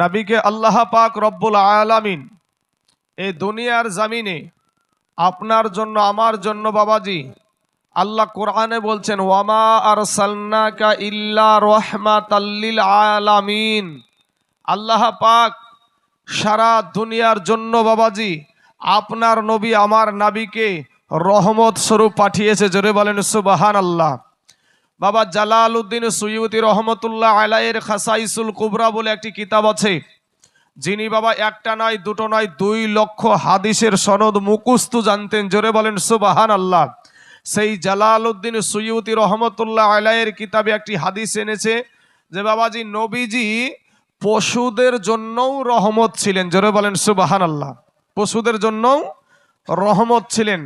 নবীকে আল্লাহ পাক রব্বুল আলামিন এই দুনিয়ার জামিনে আপনার জন্য, আমার জন্য বাবাজি, আল্লাহ কোরআনে বলছেন, ওয়ামা আর সাল্লাকা ইল্লা রহমাতাল্লিল আলামিন। আল্লাহ পাক সারা দুনিয়ার জন্য বাবাজি, আপনার নবী আমার নাবিকে রহমত স্বরূপ পাঠিয়েছে। জোরে বলেন সুবাহান আল্লাহ বাবা জালাল উদ্দিন সৈয়দি রহমতুল্লাহ আলাইয়ের খাসাইসুল কুবরা বলে একটি কিতাব আছে। যিনি বাবা একটা নয়, দুটো নয়, দুই লক্ষ হাদিসের সনদ মুকুস্তু জানতেন। জোরে বলেন সুবাহান আল্লাহ সেই জালাল উদ্দিন সৈয়দি রহমতুল্লাহ আলাইয়ের কিতাবে একটি হাদিস এনেছে যে, বাবাজি, নবীজি পশুদের জন্যও রহমত ছিলেন। জোরে বলেন সুবাহান আল্লাহ পশুদের জন্যও রহমত ছিলেন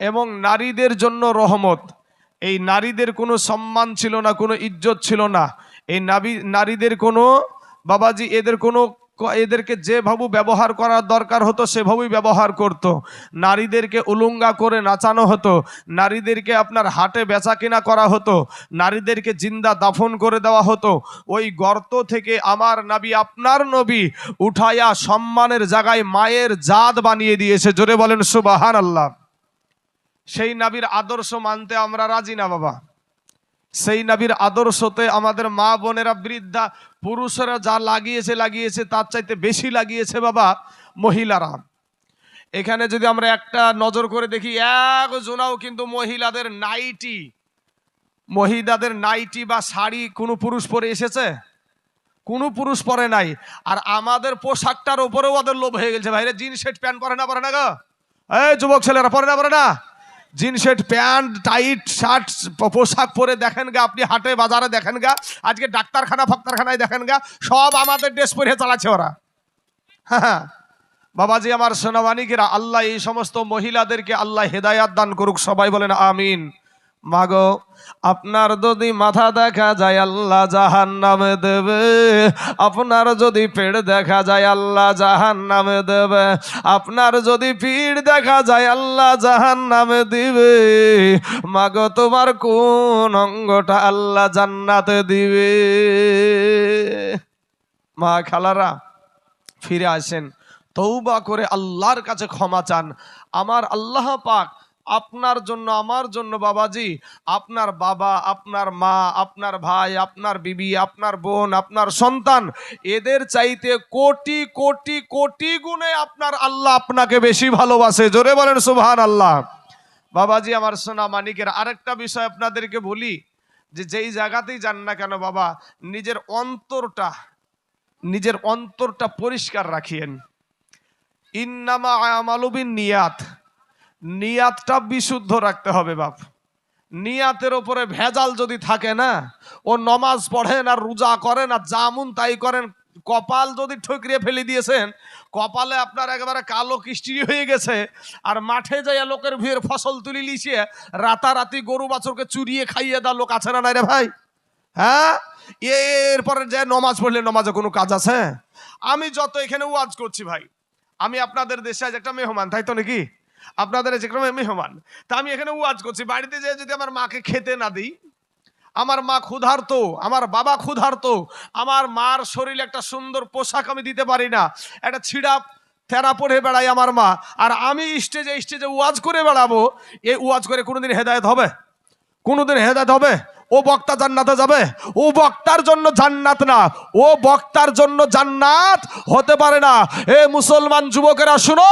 এবং নারীদের জন্য রহমত। এই নারীদের কোনো সম্মান ছিল না, কোনো ইজ্জত ছিল না। এই নাবি, নারীদের কোনো, বাবাজি, এদের কোনো এদেরকে যেভাবে ব্যবহার করার দরকার হতো, সেভাবেই ব্যবহার করত। নারীদেরকে উলুঙ্গা করে নাচানো হতো, নারীদেরকে আপনার হাটে বেচা কিনা করা হতো, নারীদেরকে জিন্দা দাফন করে দেওয়া হতো। ওই গর্ত থেকে আমার নাবি, আপনার নবী উঠাইয়া সম্মানের জায়গায় মায়ের জাত বানিয়ে দিয়েছে। জোরে বলেন সুবাহান আল্লাহ সেই নাবির আদর্শ মানতে আমরা রাজি না, বাবা। সেই নাবির আদর্শতে আমাদের মা বোনেরা, বৃদ্ধা, পুরুষেরা যা লাগিয়েছে লাগিয়েছে, তার চাইতে বেশি লাগিয়েছে, বাবা, মহিলারা। এখানে যদি আমরা একটা নজর করে দেখি, এক জোনাও কিন্তু মহিলাদের নাইটি। মহিলাদের নাইটি বা শাড়ি কোনো পুরুষ পরে এসেছে? কোনো পুরুষ পরে নাই। আর আমাদের পোশাকটার উপরেও ওদের লোভ হয়ে গেছে। ভাইরে জিন্স শার্ট প্যান্ট পরে না পরে না গো? এই যুবক ছেলেরা, পরে না পরে না? Jeans shirt pant, tight, shirt পোশাক পরে দেখেন গা, আপনি হাটে বাজারে দেখেন গা, আজকে ডাক্তারখানা, ফাক্তারখানায় দেখেন গা, সব আমাদের ড্রেস পরে চালাচ্ছে ওরা। হ্যাঁ বাবাজি, আমার সোনামানিকেরা আল্লাহ এই সমস্ত মহিলাদেরকে আল্লাহ হেদায়াত দান করুক, সবাই বলেন আমিন। মাগো, আপনার যদি মাথা দেখা যায়, আল্লাহ জাহান নামে দেবে। আপনার যদি পেট দেখা যায়, আল্লাহ জাহান নামে দেবে। আপনার যদি পিঠ দেখা যায়, আল্লাহ জাহান নামে দিবে। মাগো, তোমার কোন অঙ্গটা আল্লাহ জান্নাতে দিবে? মা খালারা, ফিরে আসেন। তৌবা করে আল্লাহর কাছে ক্ষমা চান। আমার আল্লাহ পাক আপনার জন্য, আমার জন্য, বাবাজি। আপনার বাবা, আপনার মা, আপনার ভাই, আপনার বিবি, আপনার বোন, আপনার সন্তান, এদের চাইতে কোটি কোটি কোটি গুণে আপনার আল্লাহ আপনাকে বেশি ভালোবাসে। জোরে বলেন সুবহান আল্লাহ বাবাজি, আমার সোনা মানিকের আরেকটা বিষয় আপনাদেরকে বলি, যে যেই জায়গাতেই যান না কেন, বাবা, নিজের অন্তরটা নিজের অন্তরটা পরিষ্কার রাখিয়েন। ইন্নামা আমালুবিন নিয়াত। নিয়াতটা বিশুদ্ধ রাখতে হবে বাপ। নিয়াতের ওপরে ভেজাল যদি থাকে না, ও নমাজ পড়েন আর রোজা করেন আর জামুন তাই করেন, কপাল যদি ঠকরিয়ে ফেলে দিয়েছেন, কপালে আপনার একেবারে কালো কিস্টি হয়ে গেছে আর মাঠে যাইয়া লোকের ভিড় ফসল তুলি লিছিয়ে রাতারাতি গরু বাছরকে চুরিয়ে খাইয়ে দেওয়া লোক আছে না রে ভাই? হ্যাঁ? এরপরে যে নমাজ পড়লে নমাজে কোনো কাজ আছে? আমি যত এখানে ওয়াজ করছি ভাই, আমি আপনাদের দেশে আজ একটা মেহমান, তাই তো নাকি? আপনাদের যে কোনো মেহমান। তা আমি এখানে ওয়াজ করছি, বাড়িতে যেয়ে যদি আমার মাকে খেতে না দিই, আমার মা ক্ষুধার্ত, আমার বাবা ক্ষুধার্ত, আমার মার শরীরে একটা সুন্দর পোশাক আমি দিতে পারি না, একটা ছিঁড়া তেরা পড়ে বেড়াই আমার মা, আর আমি স্টেজে স্টেজে ওয়াজ করে বেড়াবো, এই ওয়াজ করে কোনোদিন হেদায়ত হবে? কোনোদিন হেদায়ত হবে? ও বক্তা জান্নাতে যাবে? ও বক্তার জন্য জান্নাত না। ও বক্তার জন্য জান্নাত হতে পারে না। এ মুসলমান যুবকেরা, শুনো,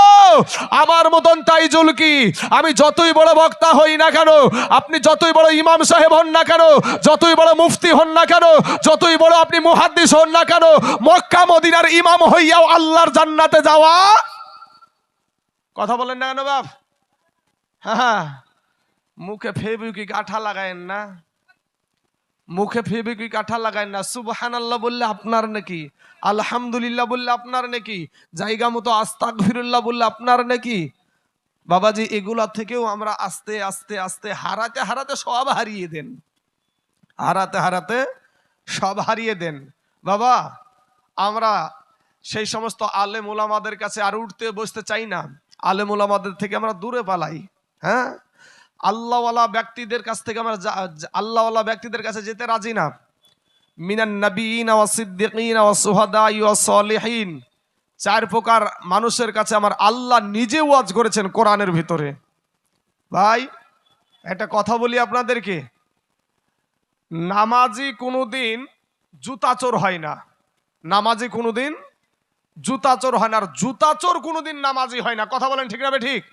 আমার মতন তাই জুলকি আমি যতই বড় বক্তা হই না কেন, আপনি যতই বড় ইমাম সাহেব হন না কেন, যতই বড় মুফতি হন না কেন, যতই বড় আপনি মুহাদ্দিস হন না কেন, মক্কা মদিনার ইমাম হইয়াও আল্লাহর জান্নাতে যাওয়া? কথা বলেন না কেন বাপ? হ্যাঁ। মুখে ফেবিকি কাঠা লাগায়েন না? মুখে ফেবিকি কাঠা লাগায়েন না? সুবহান আল্লাহ বললে আপনার নাকি। আলহামদুলিল্লাহ বললে আপনার নাকি। জায়গা মতো আস্তাক ফিরুল্লাহ বললে আপনার নাকি। বাবাজি, এগুলা থেকেও আমরা আস্তে আস্তে আস্তে, হারাতে হারাতে সব হারিয়ে দেন। হারাতে হারাতে সব হারিয়ে দেন। বাবা, আমরা সেই সমস্ত আলেম ওলামাদের কাছে আর উঠতে বসতে চাই না। আলেম ওলামাদের থেকে আমরা দূরে পালাই। হ্যাঁ? আল্লাহওয়ালা ব্যক্তিদের কাছ থেকে আমরা আল্লাহওয়ালা ব্যক্তিদের কাছে যেতে রাজি না। মিনান নবীন ওয়া সিদ্দিকিন ওয়া সুহাদা ওয়া সলিহিন। চার প্রকার মানুষের কাছে আমার আল্লাহ নিজে ওয়াজ করেছেন কোরআনের ভিতরে। ভাই, একটা কথা বলি আপনাদেরকে। নামাজি কোনোদিন জুতাচোর হয় না। নামাজি কোনোদিন জুতাচোর হয় না। আর জুতাচোর কোনোদিন নামাজি হয় না। কথা বলেন ঠিক না ঠিক?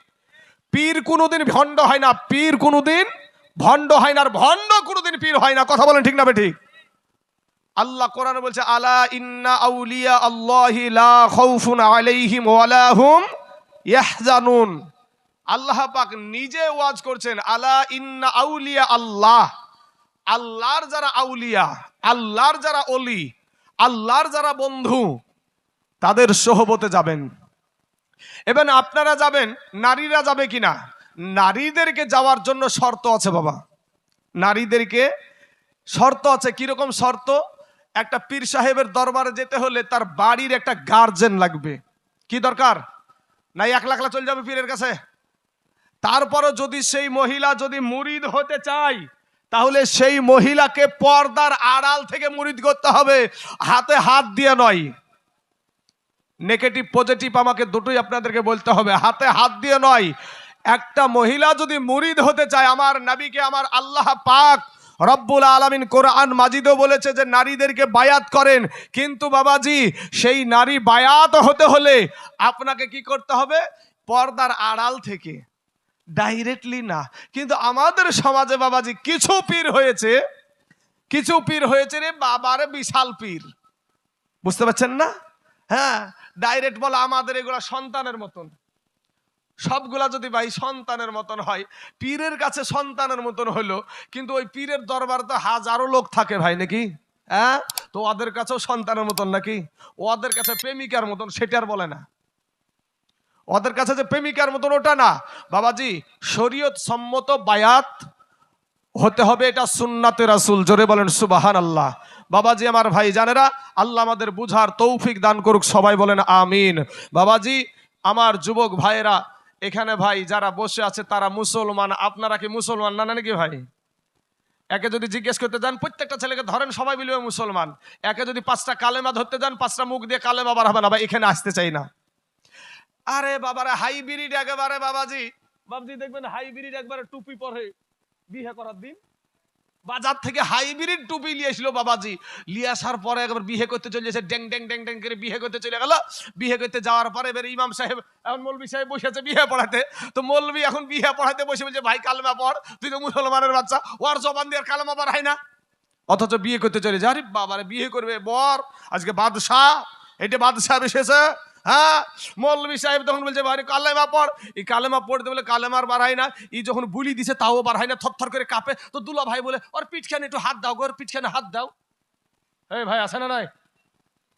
পীর কোনোদিন ভণ্ড হয় না, পীর কোনোদিন ভণ্ড হয় না, আর ভণ্ড কোনোদিন পীর হয় না। কথা বলেন ঠিক না বে ঠিক আল্লাহ কোরআন বলছে, আলা ইন্না আউলিয়া আল্লাহি লা খাউফুন আলাইহিম ওয়ালা হুম ইয়াহজানুন। আল্লাহ পাক নিজে ওয়াজ করছেন, আলা ইন্না আউলিয়া আল্লাহ। আল্লাহর যারা আউলিয়া, আল্লাহর যারা অলি, আল্লাহর যারা বন্ধু, তাদের সোহবতে যাবেন। এবার আপনারা যাবেন, নারীরা যাবে কিনা? নারীদেরকে যাওয়ার জন্য শর্ত আছে বাবা। নারীদেরকে শর্ত আছে, কীরকম শর্ত? একটা পীর সাহেবের দরবারে যেতে হলে তার বাড়ির একটা গার্জেন লাগবে। কি দরকার? নাই এক লাখলা চলে যাবে পীরের কাছে? তারপরও যদি সেই মহিলা যদি মুরিদ হতে চায়, তাহলে সেই মহিলাকে পর্দার আড়াল থেকে মুরিদ করতে হবে। হাতে হাত দিয়ে নয়। নেগেটিভ পজিটিভ আমাকে দুটোই আপনাদেরকে বলতে হবে। হাতে হাত দিয়ে নয়। একটা মহিলা যদি মুরিদ হতে চায়, আমার নাবিকে, আমার আল্লাহ পাক রব্বুল আলমিন কোরআন মাজিদও বলেছে যে, নারীদেরকে বায়াত করেন। কিন্তু বাবাজি, সেই নারী বায়াত হতে হলে আপনাকে কি করতে হবে? পর্দার আড়াল থেকে। ডাইরেক্টলি না। কিন্তু আমাদের সমাজে বাবাজি, কিছু পীর হয়েছে, কিছু পীর হয়েছে রে বাবারে বিশাল পীর। বুঝতে পারছেন না? হ্যাঁ ডাইরেক্ট বলো আমাদের এগুলা সন্তানের মতন। সবগুলা যদি ভাই সন্তানের মতন হয়, পীরের কাছে সন্তানের মতন হলো কিন্তু ওই পীরের দরবার তো হাজারো লোক থাকে ভাই নাকি? হ্যাঁ তো ওদের কাছেও সন্তানের মতন নাকি? ওদের কাছে প্রেমিকার মতন সেটার বলে না। ওদের কাছে যে প্রেমিকার মতন, ওটা না। বাবাজি, শরীয়ত সম্মত বায়াত হতে হবে এটা সুন্নাতে রাসুল। জোরে বলেন সুবাহান আল্লাহ বাবাজি আমার ভাই জানেরা, আল্লাহ আমাদের বুঝার তৌফিক দান করুক, সবাই বলেন আমিন। বাবাজি, আমার যুবক ভাইয়েরা, এখানে ভাই যারা বসে আছে, তারা মুসলমান। আপনারা কি মুসলমান না নাকি ভাই? একে যদি জিজ্ঞেস করতে যান, প্রত্যেকটা ছেলেকে ধরেন সবাই মিলিয়ে মুসলমান। একে যদি পাঁচটা কালেমা ধরতে যান, পাঁচটা মুখ দিয়ে কালেমা বার হবে না, ভাই, এখানে আসতে চাই না। আরে বাবারে, হাইব্রিড একেবারে বাবাজি। বাবাজি, দেখবেন হাইব্রিড একবারে টুপি পরে বিয়ে করার দিন। বাজার থেকে হাইব্রিড টুপি নিয়ে এসলো বাবাজি। নিয়ে আসার পরে একবার বিয়ে করতে চলে গেছে ড্যাং ড্যাং ড্যাং ড্যাং করে বিয়ে করতে চলে গেল। বিয়ে করতে যাওয়ার পরে এবার ইমাম সাহেব, এখন মৌলবি সাহেব বসেছে বিয়ে পড়াতে। তো মৌলবি এখন বিয়ে পড়াতে বসে বলছে, ভাই, কালমা পড়, তুই তো মুসলমানের বাচ্চা, ওর জবান দিয়ে কালমা পড়ায় না। অথচ বিয়ে করতে চলে যায়। আরে বাবারে, বিয়ে করবে বর, আজকে বাদশাহ এটা বাদশাহ এসেছে। হ্যাঁ মৌলবি সাহেব তখন বলছে ভাই কালেমা পড়। এই কালেমা পড়তে বলে কালেমার বাড়ায় না। এই যখন বুলি দিছে, তাও বাড়ায় না, থরথর করে কাঁপে। তো দুলা ভাই বলে, ওর পিঠখানে একটু হাত দাও ওর পিঠখানে হাত দাও। এই ভাই, আছে না নাই?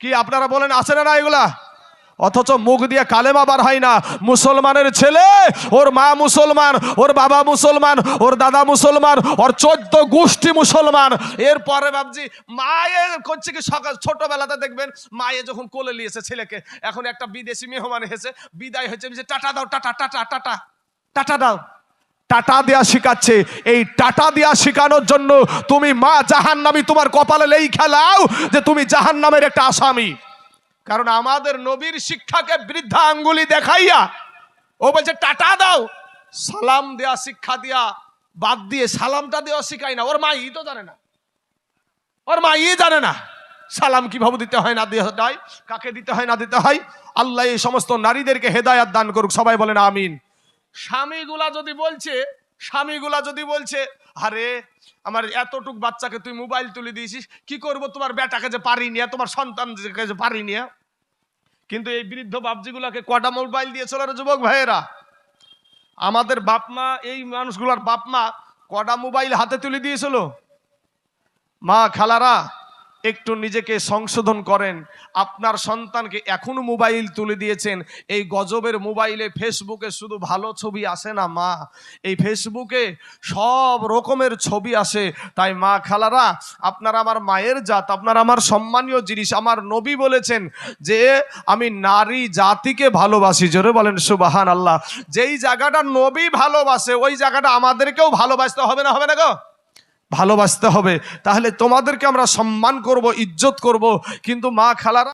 কি আপনারা বলেন, আছে না না এগুলা? অথচ মুখ দিয়ে কালেমা বার হয় না। মুসলমানের ছেলে ওর মা মুসলমান ওর বাবা মুসলমান ওর দাদা মুসলমান ওর চোদ্দ গোষ্ঠী মুসলমান। এরপরে ভাবছি মায়ে করছে কি সকাল ছোটবেলাতে দেখবেন মায়ে যখন কোলে নিয়েছে ছেলেকে এখন একটা বিদেশি মেহমান এসেছে বিদায় হয়েছে বলছে, টাটা দাও টাটা টাটা টাটা টাটা দাও। টাটা দেয়া শিখাচ্ছে। এই টাটা দেয়া শিখানোর জন্য তুমি মা জাহান্নামী তোমার কপালে লেই খেলাও যে তুমি জাহান্নামের একটা আসামি। কারণ আমাদের নবীর শিক্ষাকে বৃদ্ধা আঙ্গুলি দেখাইয়া ও বলছে, টাটা দাও, সালাম দেয়া, শিক্ষা দিয়া, বাদ দিয়ে সালামটা দেওয়া শিখাই না। ওর মা ই তো জানে না। ওর মা ই জানে না। সালাম কীভাবে দিতে হয়, না হয়, কাকে দিতে হয়, না দিতে হয়। আল্লাহ এই সমস্ত নারীদেরকে হেদায়াত দান করুক। সবাই বলেন, আমিন। স্বামীগুলা যদি বলছে, স্বামীগুলা যদি বলছে আরে, আমার এতটুক বাচ্চাকে তুই মোবাইল তুলে দিয়েছিস, কি করব তোমার বেটাকে যে পারি নিয়ে তোমার সন্তান যে পারি নিয়ে কিন্তু এই বৃদ্ধ বাপজিগুলাকে কটা মোবাইল দিয়েছিল রে যুবক ভাইয়েরা? আমাদের বাপ মা এই মানুষগুলার বাপ মা কটা মোবাইল হাতে তুলে দিয়েছিল? মা, খালারা একটু নিজেকে সংশোধন করেন। আপনার সন্তানকে এখনও মোবাইল তুলে দিয়েছেন। এই গজবের মোবাইলে ফেসবুকে শুধু ভালো ছবি আসে না, মা। এই ফেসবুকে সব রকমের ছবি আসে। তাই মা খালারা, আপনার আমার মায়ের জাত, আপনার আমার সম্মানীয় জিনিস, আমার নবী বলেছেন যে, আমি নারী জাতিকে ভালোবাসি। জোরে বলেন সুবাহান আল্লাহ যেই জায়গাটা নবী ভালোবাসে, ওই জায়গাটা আমাদেরকেও ভালোবাসতে হবে না হবে না গো? ভালোবাসতে হবে তাহলে তোমাদেরকে আমরা সম্মান করব ইজ্জত করব। কিন্তু মা খালারা